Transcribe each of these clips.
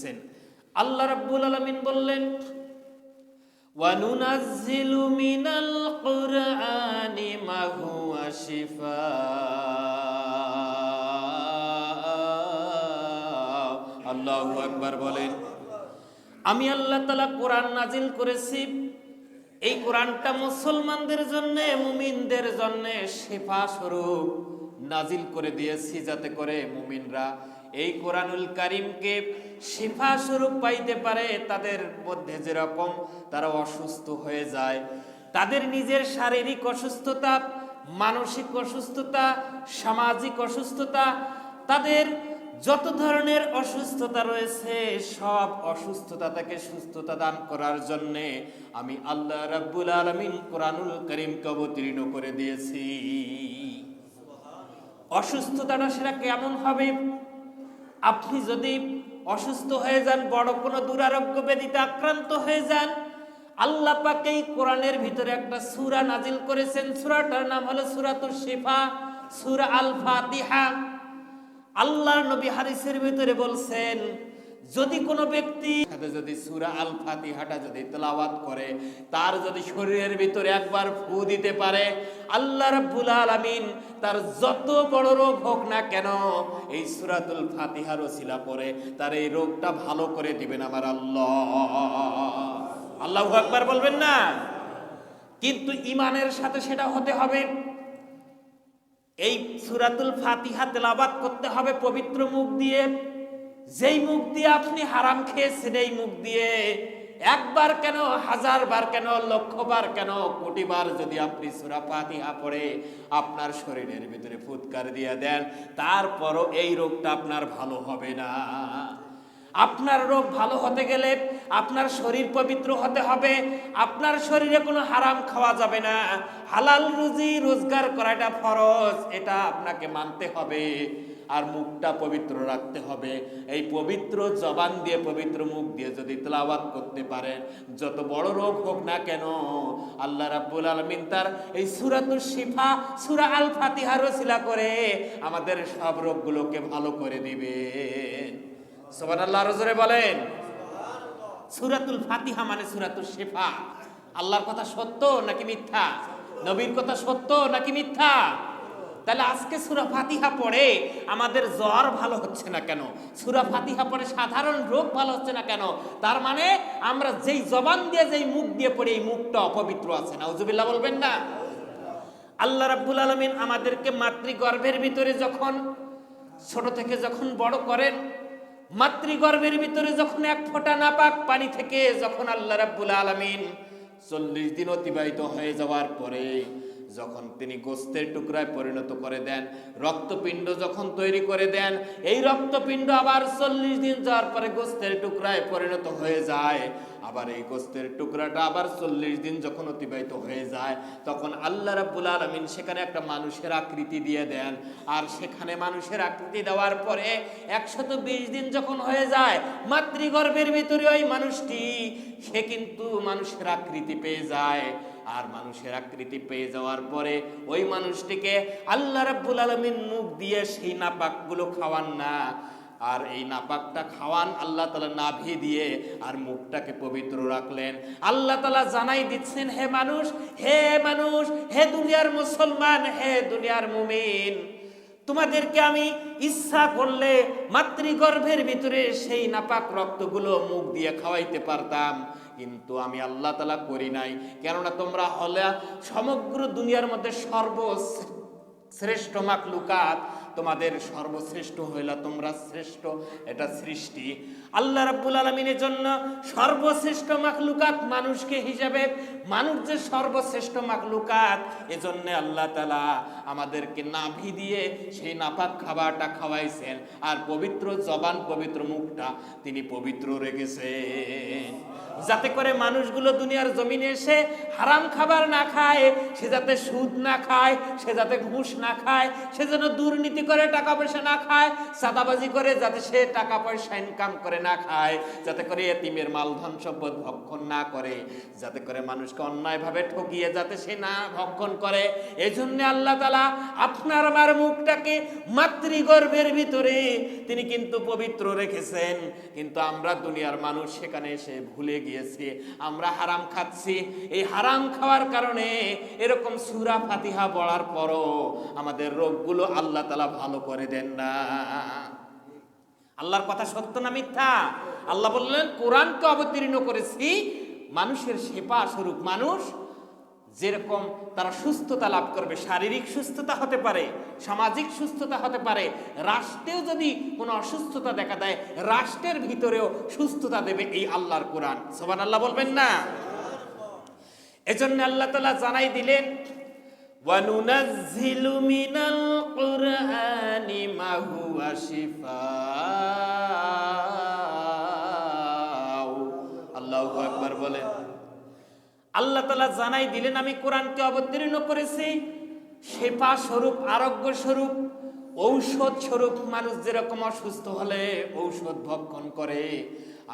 দিয়েছেন আল্লাহ রাব্বুল আলামিন বললেন وَنُنَزِّلُ مِنَ الْقُرْآنِ مَا هُوَ شِفَاءٌ আল্লাহু আকবার বলেন। আমি আল্লাহ তাআলা কোরআন নাজিল করেছি। এই কোরআনটা মুসলমানদের জন্য, মুমিনদের জন্য শিফা স্বরূপ নাজিল করে দিয়েছি যাতে করে মুমিনরা এই কোরআনুল কারিমকে শিফা স্বরূপ পাইতে পারে তাদের মধ্যে যেরকম তারা অসুস্থ হয়ে যায়। তাদের নিজের শারীরিক অসুস্থতা, মানসিক অসুস্থতা, সামাজিক অসুস্থতা, তাদের যত ধরনের অসুস্থতা রয়েছে, সব অসুস্থতা থেকে সুস্থতা দান করার জন্যে আমি আল্লাহ রাব্বুল আলামিন কোরআনুল করিমকে অবতীর্ণ করে দিয়েছি। অসুস্থতাটা সেটা কেমন হবে? আপনি যদি অসুস্থ হয়ে যান, বড় কোনো দুরারোগ্য ব্যাধিতে আক্রান্ত হয়ে যান, আল্লাহ পাকেই কোরআনের ভিতরে একটা সুরা নাজিল করেছেন। সুরাটার নাম হলো সূরাতুশ শেফা, সুরা আল ফাতিহা আল্লাহ নবী হারিসের ভিতরে বলছেন যদি কোনো ব্যক্তি যদি সুরা আল ফাতিহাটা যদি তেলাওয়াত করে, তার যদি শরীরের ভিতরে একবার ফু দিতে পারে, আল্লাহ রাব্বুল আলামিন তার যত বড় রোগ হোক না কেন, এই সুরাতুল ফাতিহার ওসিলা পরে তার এই রোগটা ভালো করে দিবেন আমার আল্লাহ। আল্লাহ আকবার বলবেন না? কিন্তু ইমানের সাথে সেটা হতে হবে। এই সুরাতুল ফাতিহা তেলাবাত করতে হবে পবিত্র মুখ দিয়ে। যেই মুখ দিয়ে আপনি হারাম খেয়েছেন, এই মুখ দিয়ে একবার কেন হাজার বার কেন লক্ষ বার কেন কোটি বার যদি আপনি সুরা ফাতিহা পড়ে, আপনার শরীরের ভিতরে ফুৎকার দিয়ে দেন, তারপরও এই রোগটা আপনার ভালো হবে না। আপনার রোগ ভালো হতে গেলে আপনার শরীর পবিত্র হতে হবে, আপনার শরীরে কোনো হারাম খাওয়া যাবে না। হালাল রুজি রোজগার করাটা ফরজ, এটা আপনাকে মানতে হবে। আর মুখটা পবিত্র রাখতে হবে। এই পবিত্র জবান দিয়ে, পবিত্র মুখ দিয়ে যদি তেলাওয়াত করতে পারেন যত বড় রোগ হোক না কেন, আল্লাহ রাব্বুল আলামিন তার এই সূরাতুশ শিফা, সুরা আল ফাতিহার ওসিলা করে আমাদের সব রোগগুলোকে ভালো করে দিবে। দিবেন আল্লাহ রজরে বলেন। সুরাতুল ফাতিহা মানে সুরাতুল শিফা। আল্লাহর কথা সত্য নাকি মিথ্যা? নবীর কথা সত্য নাকি মিথ্যা? তাহলে আজকে সুরা ফাতিহা পড়ে আমাদের জ্বর ভালো হচ্ছে না কেন? সুরা ফাতিহা পড়ে সাধারণ রোগ ভালো হচ্ছে না কেন? তার মানে আমরা যেই জবান দিয়ে যেই মুখ দিয়ে পড়ে, এই মুখটা অপবিত্র আছে। না উজুবিল্লাহ বলবেন না? আল্লাহ রাব্বুল আলামিন আমাদেরকে মাতৃগর্ভের ভিতরে যখন, ছোট থেকে যখন বড় করেন, মাতৃগর্ভের ভিতরে যখন এক ফোঁটা নাপাক, পানি থেকে যখন আল্লাহ রাব্বুল আলামিন চল্লিশ দিন অতিবাহিত হয়ে যাওয়ার পরে যখন তিনি গোস্তের টুকরায় পরিণত করে দেন, রক্তপিণ্ড যখন তৈরি করে দেন, এই রক্তপিণ্ড আবার চল্লিশ দিন যাওয়ার পরে গোস্তের টুকরায় পরিণত হয়ে যায়। আবার এই গোস্তের টুকরাটা আবার চল্লিশ দিন যখন অতিবাহিত হয়ে যায়, তখন আল্লাহ রাব্বুল আলমিন সেখানে একটা মানুষের আকৃতি দিয়ে দেন। আর সেখানে মানুষের আকৃতি দেওয়ার পরে একশত বিশ দিন যখন হয়ে যায়, মাতৃগর্ভের ভিতরে ওই মানুষটি, সে কিন্তু মানুষের আকৃতি পেয়ে যায়। আর মানুষের আকৃতি পেয়ে যাওয়ার পরে ওই মানুষটিকে আল্লাহ রাব্বুল আলমিন মুখ দিয়ে সেই নাপাকগুলো খাওয়ান না। আর এই নাপাকটা খাওয়ান আল্লাহ তালা নাভি দিয়ে আর মুখটাকে পবিত্র রাখলেন। আল্লাহ তালা জানাই দিচ্ছেন, হে মানুষ হে মানুষ, হে দুনিয়ার মুসলমান, হে দুনিয়ার মুমিন, তোমাদেরকে আমি ইচ্ছা করলে মাতৃগর্ভের ভিতরে সেই নাপাক রক্তগুলো মুখ দিয়ে খাওয়াইতে পারতাম। কিন্তু আমি আল্লাহ তালা করি নাই। কেননা তোমরা হলে সমগ্র দুনিয়ার মধ্যে সর্বশ্রেষ্ঠ মাকলুকাত তোমাদের সর্বশ্রেষ্ঠ হইলা, তোমরা শ্রেষ্ঠ, এটা সৃষ্টি। আল্লাহ রাব্বুল আলমিনের জন্য সর্বশ্রেষ্ঠ মাকলুকাত মানুষকে হিসাবে, মানুষ যে সর্বশ্রেষ্ঠ মাকলুকাত এজন্য আল্লাহ তালা আমাদেরকে নাভি দিয়ে সেই নাপাক খাবারটা খাওয়াইছেন। আর পবিত্র জবান, পবিত্র মুখটা তিনি পবিত্র রেখেছেন। যাতে করে মানুষগুলো দুনিয়ার জমিনে এসে হারাম খাবার না খায়, সে যাতে সুদ না খায়, সে যাতে ঘুষ না খায়, সে যেন দুর্নীতি দুর্নীতি করে টাকা পয়সা না খায়, সাদাবাজি করে যাতে সে টাকা পয়সা ইনকাম করে না খায়, যাতে করে এতিমের মালধন সম্পদ ভক্ষণ না করে, যাতে করে মানুষকে অন্যায়ভাবে ঠকিয়ে যাতে সে না ভক্ষণ করে। এই জন্য আল্লাহ তালা আপনার আমার মুখটাকে মাতৃগর্ভের ভিতরে তিনি কিন্তু পবিত্র রেখেছেন। কিন্তু আমরা দুনিয়ার মানুষ সেখানে এসে ভুলে গিয়েছি, আমরা হারাম খাচ্ছি। এই হারাম খাওয়ার কারণে এরকম সুরা ফাতিহা বলার পরও আমাদের রোগগুলো আল্লাহ তালা ভালো করে দেন না। আল্লাহর কথা সত্য না মিথ্যা? আল্লাহ বললেন, কোরআনকে অবতীর্ণ করেছি, মানুষের সেবা স্বরূপ মানুষ, যেরকম তারা সুস্থতা লাভ করবে, শারীরিক সুস্থতা হতে পারে, সামাজিক সুস্থতা হতে পারে, রাষ্ট্রেও যদি কোনো অসুস্থতা দেখা দেয়, রাষ্ট্রের ভিতরেও সুস্থতা দেবে এই আল্লাহর কোরআন। সোবান আল্লাহ বলবেন না? এজন্য আল্লাহ তালা জানাই দিলেন وننزل من القرآن ما هو شفاء আল্লাহ একবার বলেন। আল্লাহ তালা জানাই দিলেন, আমি কোরআনকে অবতীর্ণ করেছি। শেফা স্বরূপ, আরোগ্য স্বরূপ, ঔষধ স্বরূপ, মানুষ যেরকম অসুস্থ হলে ঔষধ ভক্ষণ করে।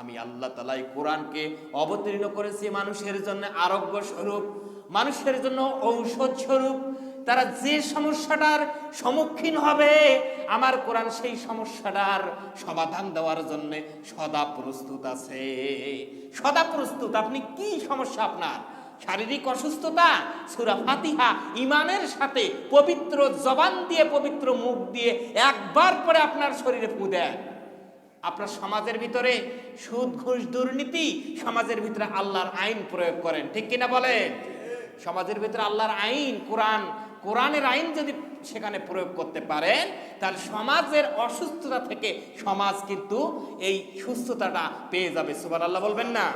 আমি আল্লাহ তালাই কোরআনকে অবতীর্ণ করেছি মানুষের জন্য আরোগ্য স্বরূপ মানুষের জন্য ঔষধ স্বরূপ। তারা যে সমস্যাটার সম্মুখীন হবে, আমার কোরআন সেই সমস্যাটার সমাধান দেওয়ার জন্য সদা প্রস্তুত আছে। সদা প্রস্তুত, আপনি কি সমস্যা আপনার? শারীরিক অসুস্থতা, সুরা ফাতিহা ইমানের সাথে পবিত্র জবান দিয়ে, পবিত্র মুখ দিয়ে একবার পরে আপনার শরীরে ফু দেন। আপনার সমাজের ভিতরে সুদ, ঘুষ, দুর্নীতি সমাজের ভিতরে আল্লাহর আইন প্রয়োগ করেন, ঠিক কিনা বলেন? সমাজের ভিতরে আল্লাহর আইন, কোরআন, কোরআনের আইন যদি সেখানে প্রয়োগ করতে পারেন, তাহলে সমাজের অসুস্থতা থেকে সমাজ কিন্তু এই সুস্থতাটা পেয়ে যাবে। সুবার আল্লাহ বলবেন না?